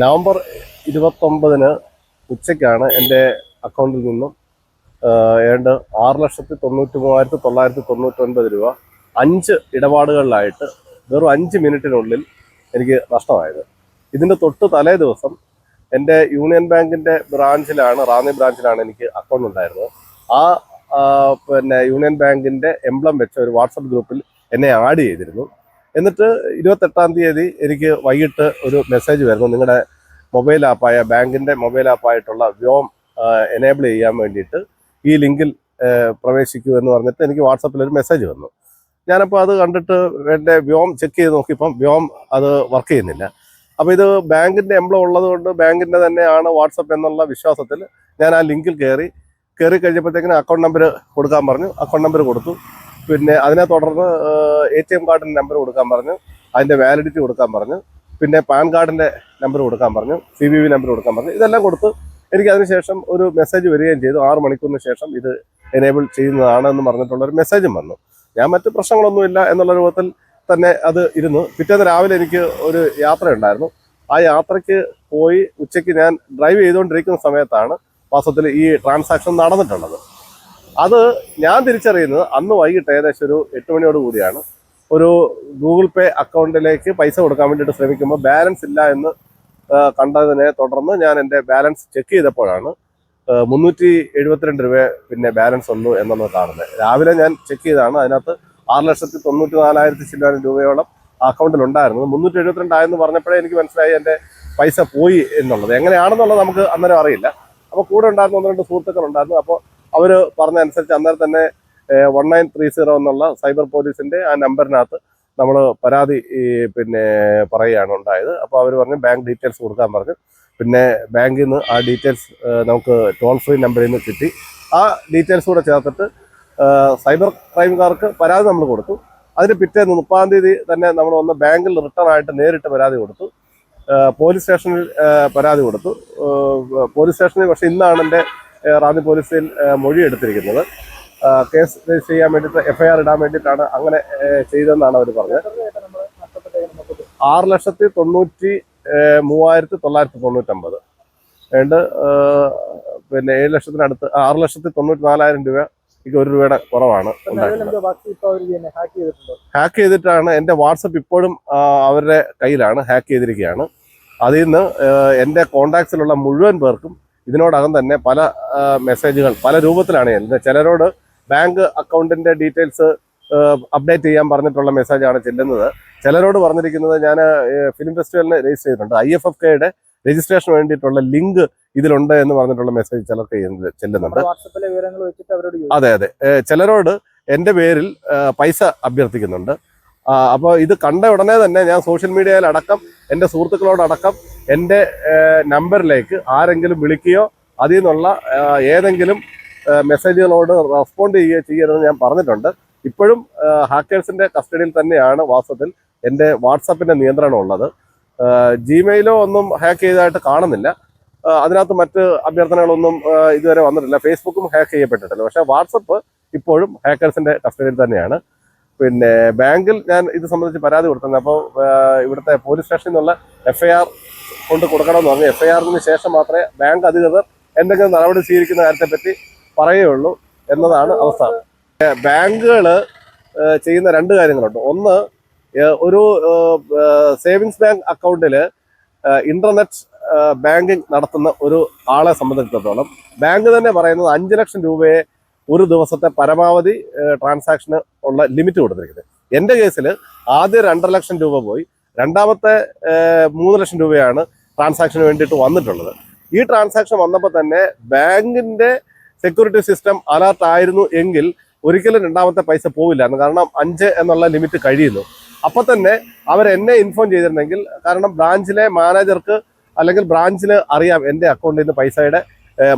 November ഇരുപത്തൊമ്പതിന് ഉച്ചയ്ക്കാണ് എന്റെ അക്കൗണ്ടിൽ നിന്നും ഏണ്ട് ആറ് ലക്ഷത്തി തൊണ്ണൂറ്റി മൂവായിരത്തി തൊള്ളായിരത്തി തൊണ്ണൂറ്റൊൻപത് രൂപ അഞ്ച് ഇടപാടുകളിലായിട്ട് വെറും അഞ്ച് മിനിറ്റിനുള്ളിൽ എനിക്ക് നഷ്ടമായത്. ഇതിന്റെ തൊട്ട് തലേ ദിവസം എന്റെ യൂണിയൻ ബാങ്കിന്റെ ബ്രാഞ്ചിലാണ് റാന്നി ബ്രാഞ്ചിലാണ് എനിക്ക് അക്കൗണ്ട് ഉണ്ടായിരുന്നത്. ആ പിന്നെ യൂണിയൻ ബാങ്കിന്റെ എംബ്ലം വെച്ച ഒരു വാട്സപ്പ് ഗ്രൂപ്പിൽ എന്നെ ആഡ് ചെയ്തിരുന്നു. എന്നിട്ട് ഇരുപത്തെട്ടാം തീയതി എനിക്ക് വൈകിട്ട് ഒരു മെസ്സേജ് വരുന്നു. നിങ്ങളുടെ മൊബൈൽ ആപ്പായ ബാങ്കിന്റെ മൊബൈൽ ആപ്പായിട്ടുള്ള വ്യോം എനേബിൾ ചെയ്യാൻ വേണ്ടിയിട്ട് ഈ ലിങ്കിൽ പ്രവേശിക്കൂ എന്ന് പറഞ്ഞിട്ട് എനിക്ക് വാട്സപ്പിൽ ഒരു മെസ്സേജ് വന്നു. ഞാനപ്പോൾ അത് കണ്ടിട്ട് എന്റെ വ്യോം ചെക്ക് ചെയ്ത് നോക്കിയപ്പം വ്യോം അത് വർക്ക് ചെയ്യുന്നില്ല. അപ്പോൾ ഇത് ബാങ്കിന്റെ എംബ്ലം ഉള്ളതുകൊണ്ട് ബാങ്കിന്റെ തന്നെയാണ് വാട്സപ്പ് എന്നുള്ള വിശ്വാസത്തിൽ ഞാൻ ആ ലിങ്കിൽ കയറി കയറി കഴിഞ്ഞപ്പോഴത്തേക്കിന് അക്കൗണ്ട് നമ്പർ കൊടുക്കാൻ പറഞ്ഞു. അക്കൗണ്ട് നമ്പർ കൊടുത്തു. പിന്നെ അതിനെ തുടർന്ന് എ ടി എം കാർഡിന്റെ നമ്പർ കൊടുക്കാൻ പറഞ്ഞു. അതിന്റെ വാലിഡിറ്റി കൊടുക്കാൻ പറഞ്ഞു. പിന്നെ പാൻ കാർഡിന്റെ നമ്പർ കൊടുക്കാൻ പറഞ്ഞു. സി വി വി നമ്പർ കൊടുക്കാൻ പറഞ്ഞു. ഇതെല്ലാം കൊടുത്ത് എനിക്ക് അതിനുശേഷം ഒരു മെസ്സേജ് വരികയും ചെയ്തു. ആറ് മണിക്കൂറിന് ശേഷം ഇത് എനേബിൾ ചെയ്യുന്നതാണ് എന്ന് പറഞ്ഞിട്ടുള്ള ഒരു മെസ്സേജും വന്നു. ഞാൻ മറ്റ് പ്രശ്നങ്ങളൊന്നുമില്ല എന്നുള്ള രൂപത്തിൽ തന്നെ അത് ഇരുന്നു. പിറ്റേന്ന് രാവിലെ എനിക്ക് ഒരു യാത്ര ഉണ്ടായിരുന്നു. ആ യാത്രയ്ക്ക് പോയി ഉച്ചയ്ക്ക് ഞാൻ ഡ്രൈവ് ചെയ്തുകൊണ്ടിരിക്കുന്ന സമയത്താണ് വാസ്തവത്തിൽ ഈ ട്രാൻസാക്ഷൻ നടന്നിട്ടുള്ളത്. അത് ഞാൻ തിരിച്ചറിയുന്നത് അന്ന് വൈകിട്ട് ഏകദേശം ഒരു എട്ട് മണിയോട് കൂടിയാണ്. ഒരു ഗൂഗിൾ പേ അക്കൗണ്ടിലേക്ക് പൈസ കൊടുക്കാൻ വേണ്ടിയിട്ട് ശ്രമിക്കുമ്പോൾ ബാലൻസ് ഇല്ല എന്ന് കണ്ടതിനെ തുടർന്ന് ഞാൻ എന്റെ ബാലൻസ് ചെക്ക് ചെയ്തപ്പോഴാണ് മുന്നൂറ്റി എഴുപത്തിരണ്ട് രൂപ പിന്നെ ബാലൻസ് വന്നു എന്നൊന്ന് കാണുന്നത്. രാവിലെ ഞാൻ ചെക്ക് ചെയ്താണ് അതിനകത്ത് ആറ് ലക്ഷത്തി തൊണ്ണൂറ്റി നാലായിരത്തി ചില്ലാനും രൂപയോളം അക്കൗണ്ടിൽ ഉണ്ടായിരുന്നത്. മുന്നൂറ്റി എഴുപത്തിരണ്ടായെന്ന് പറഞ്ഞപ്പോഴേ എനിക്ക് മനസ്സിലായി എന്റെ പൈസ പോയി എന്നുള്ളത്. എങ്ങനെയാണെന്നുള്ളത് നമുക്ക് അന്നേരം അറിയില്ല. അപ്പോൾ കൂടെ ഉണ്ടായിരുന്ന ഒന്ന് രണ്ട് സുഹൃത്തുക്കൾ ഉണ്ടായിരുന്നു. അപ്പോൾ അവർ പറഞ്ഞ അനുസരിച്ച് അന്നേരം തന്നെ വൺ നയൻ ത്രീ സീറോ എന്നുള്ള സൈബർ പോലീസിന്റെ ആ നമ്പറിനകത്ത് നമ്മൾ പരാതി പിന്നെ പറയുകയാണ് ഉണ്ടായത്. അപ്പോൾ അവർ പറഞ്ഞു ബാങ്ക് ഡീറ്റെയിൽസ് കൊടുക്കാൻ പറഞ്ഞു. പിന്നെ ബാങ്കിൽ നിന്ന് ആ ഡീറ്റെയിൽസ് നമുക്ക് ടോൾ ഫ്രീ നമ്പറിൽ നിന്ന് കിട്ടി. ആ ഡീറ്റെയിൽസ് കൂടെ ചേർത്തിട്ട് സൈബർ ക്രൈംകാർക്ക് പരാതി നമ്മൾ കൊടുത്തു. അതിന് പിറ്റേന്ന് മുപ്പതാം തീയതി തന്നെ നമ്മൾ ഒന്ന് ബാങ്കിൽ റിട്ടേൺ ആയിട്ട് നേരിട്ട് പരാതി കൊടുത്തു. പോലീസ് സ്റ്റേഷനിൽ പരാതി കൊടുത്തു. പോലീസ് സ്റ്റേഷനിൽ പക്ഷേ ഇന്നാണ് എന്റെ റാന്നി പോലീസിൽ മൊഴിയെടുത്തിരിക്കുന്നത്. കേസ് രജിസ്റ്റർ ചെയ്യാൻ വേണ്ടിയിട്ട് എഫ്ഐആർ ഇടാൻ വേണ്ടിയിട്ടാണ് അങ്ങനെ ചെയ്തതെന്നാണ് അവർ പറഞ്ഞത്. ആറ് ലക്ഷത്തി തൊണ്ണൂറ്റി മൂവായിരത്തി തൊള്ളായിരത്തി തൊണ്ണൂറ്റമ്പത്. ഏണ്ട് പിന്നെ ഏഴ് ലക്ഷത്തിനടുത്ത് ആറ് ലക്ഷത്തി തൊണ്ണൂറ്റി നാലായിരം രൂപ എനിക്ക് ഒരു രൂപയുടെ കുറവാണ് ഹാക്ക് ചെയ്തിട്ടാണ് എന്റെ വാട്സപ്പ് ഇപ്പോഴും അവരുടെ കയ്യിലാണ് ഹാക്ക് ചെയ്തിരിക്കുകയാണ്. അതിൽ നിന്ന് എന്റെ കോണ്ടാക്ട്സിലുള്ള മുഴുവൻ പേർക്കും ഇതിനോടകം തന്നെ പല മെസ്സേജുകൾ പല രൂപത്തിലാണ് ചെല്ലുന്നത് ചിലരോട് ബാങ്ക് അക്കൗണ്ടിന്റെ ഡീറ്റെയിൽസ് അപ്ഡേറ്റ് ചെയ്യാൻ പറഞ്ഞിട്ടുള്ള മെസ്സേജാണ് ചെല്ലുന്നത്. ചിലരോട് പറഞ്ഞിരിക്കുന്നത് ഞാൻ ഫിലിം ഫെസ്റ്റിവലിന് രജിസ്റ്റർ ചെയ്തിട്ടുണ്ട്. ഐ എഫ് എഫ് കെയുടെ രജിസ്ട്രേഷന് വേണ്ടിയിട്ടുള്ള ലിങ്ക് ഇതിലുണ്ട് എന്ന് പറഞ്ഞിട്ടുള്ള മെസ്സേജ് ചിലർക്ക് ചെല്ലുന്നുണ്ട് അതെ അതെ. ചിലരോട് എന്റെ പേരിൽ പൈസ അഭ്യർത്ഥിക്കുന്നുണ്ട്. അപ്പോൾ ഇത് കണ്ട ഉടനെ തന്നെ ഞാൻ സോഷ്യൽ മീഡിയയിൽ അടക്കം എന്റെ സുഹൃത്തുക്കളോടക്കം എന്റെ നമ്പറിലേക്ക് ആരെങ്കിലും വിളിക്കുകയോ അതിൽ നിന്നുള്ള ഏതെങ്കിലും മെസ്സേജുകളോട് റെസ്പോണ്ട് ചെയ്യുകയോ ചെയ്യരുതെന്ന് ഞാൻ പറഞ്ഞിട്ടുണ്ട്. ഇപ്പോഴും ഹാക്കേഴ്സിന്റെ കസ്റ്റഡിയിൽ തന്നെയാണ് വാസ്തവത്തിൽ എന്റെ വാട്സപ്പിന്റെ നിയന്ത്രണം ഉള്ളത്. ജിമെയിലോ ഒന്നും ഹാക്ക് ചെയ്തതായിട്ട് കാണുന്നില്ല. അതിനകത്ത് മറ്റ് അഭ്യർത്ഥനകളൊന്നും ഇതുവരെ വന്നിട്ടില്ല. ഫേസ്ബുക്കും ഹാക്ക് ചെയ്യപ്പെട്ടിട്ടില്ല. പക്ഷേ വാട്സപ്പ് ഇപ്പോഴും ഹാക്കേഴ്സിന്റെ കസ്റ്റഡിയിൽ തന്നെയാണ്. പിന്നെ ബാങ്കിൽ ഞാൻ ഇത് സംബന്ധിച്ച് പരാതി കൊടുത്തത് അപ്പോൾ ഇവിടുത്തെ പോലീസ് സ്റ്റേഷനിൽ നിന്നുള്ള എഫ്ഐആർ കൊണ്ട് കൊടുക്കണമെന്ന് പറഞ്ഞു. എഫ്ഐആറിന് ശേഷം മാത്രമേ ബാങ്ക് അധികൃതർ എന്തെങ്കിലും നടപടി സ്വീകരിക്കുന്ന കാര്യത്തെപ്പറ്റി പറയുകയുള്ളൂ എന്നതാണ് അവസ്ഥ ബാങ്കുകൾ ചെയ്യുന്ന രണ്ട് കാര്യങ്ങളുണ്ട്. ഒന്ന് ഒരു സേവിങ്സ് ബാങ്ക് അക്കൗണ്ടിൽ ഇന്റർനെറ്റ് ബാങ്കിങ് നടത്തുന്ന ഒരു ആളെ സംബന്ധിച്ചിടത്തോളം ബാങ്ക് തന്നെ പറയുന്നത് അഞ്ച് ലക്ഷം രൂപയെ ഒരു ദിവസത്തെ പരമാവധി ട്രാൻസാക്ഷന് ഉള്ള ലിമിറ്റ് കൊടുത്തിരിക്കുന്നത്. എന്റെ കേസിൽ ആദ്യം രണ്ടര ലക്ഷം രൂപ പോയി. രണ്ടാമത്തെ മൂന്ന് ലക്ഷം രൂപയാണ് ട്രാൻസാക്ഷന് വേണ്ടിയിട്ട് വന്നിട്ടുള്ളത്. ഈ ട്രാൻസാക്ഷൻ വന്നപ്പോൾ തന്നെ ബാങ്കിന്റെ സെക്യൂരിറ്റി സിസ്റ്റം അലർട്ട് ആയിരുന്നു എങ്കിൽ ഒരിക്കലും രണ്ടാമത്തെ പൈസ പോവില്ല കാരണം അഞ്ച് എന്നുള്ള ലിമിറ്റ് കഴിയുന്നു. അപ്പോൾ തന്നെ അവർ എന്നെ ഇൻഫോം ചെയ്തിരുന്നെങ്കിൽ കാരണം ബ്രാഞ്ചിലെ മാനേജർക്ക് അല്ലെങ്കിൽ ബ്രാഞ്ചിന് അറിയാം എന്റെ അക്കൗണ്ടിൽ നിന്ന് പൈസയുടെ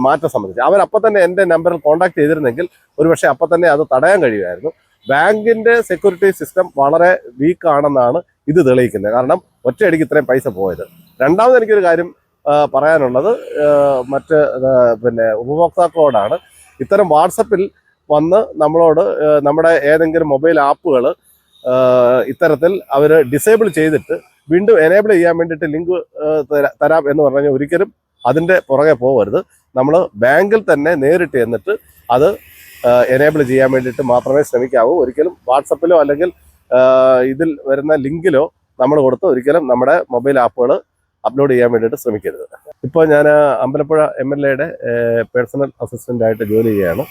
മാറ്റം സംബന്ധിച്ച്. അവരപ്പം തന്നെ എന്റെ നമ്പറിൽ കോൺടാക്ട് ചെയ്തിരുന്നെങ്കിൽ ഒരുപക്ഷെ അപ്പം തന്നെ അത് തടയാൻ കഴിയുമായിരുന്നു. ബാങ്കിന്റെ സെക്യൂരിറ്റി സിസ്റ്റം വളരെ വീക്ക് ആണെന്നാണ് ഇത് തെളിയിക്കുന്നത്. കാരണം ഒറ്റയടിക്ക് ഇത്രയും പൈസ പോയത്. രണ്ടാമത് എനിക്കൊരു കാര്യം പറയാനുള്ളത് മറ്റ് പിന്നെ ഉപഭോക്താക്കളോടാണ്. ഇത്തരം വാട്സപ്പിൽ വന്ന് നമ്മളോട് നമ്മുടെ ഏതെങ്കിലും മൊബൈൽ ആപ്പുകൾ ഇത്തരത്തിൽ അവർ ഡിസേബിൾ ചെയ്തിട്ട് വീണ്ടും എനേബിൾ ചെയ്യാൻ വേണ്ടിയിട്ട് ലിങ്ക് തരാം എന്ന് പറഞ്ഞു ഒരിക്കലും അതിന്റെ പുറകെ പോകരുത്. നമ്മൾ ബാങ്കിൽ തന്നെ നേരിട്ട് എന്നിട്ട് അത് എനേബിൾ ചെയ്യാൻ വേണ്ടിയിട്ട് മാത്രമേ ശ്രമിക്കാവൂ. ഒരിക്കലും വാട്സപ്പിലോ അല്ലെങ്കിൽ ഇതിൽ വരുന്ന ലിങ്കിലോ നമ്മൾ കൊടുത്ത് ഒരിക്കലും നമ്മുടെ മൊബൈൽ ആപ്പുകൾ അപ്ലോഡ് ചെയ്യാൻ വേണ്ടിയിട്ട് ശ്രമിക്കരുത്. ഇപ്പോൾ ഞാൻ അമ്പലപ്പുഴ എം എൽ എയുടെ പേഴ്സണൽ അസിസ്റ്റന്റായിട്ട് ജോലി ചെയ്യുകയാണ്.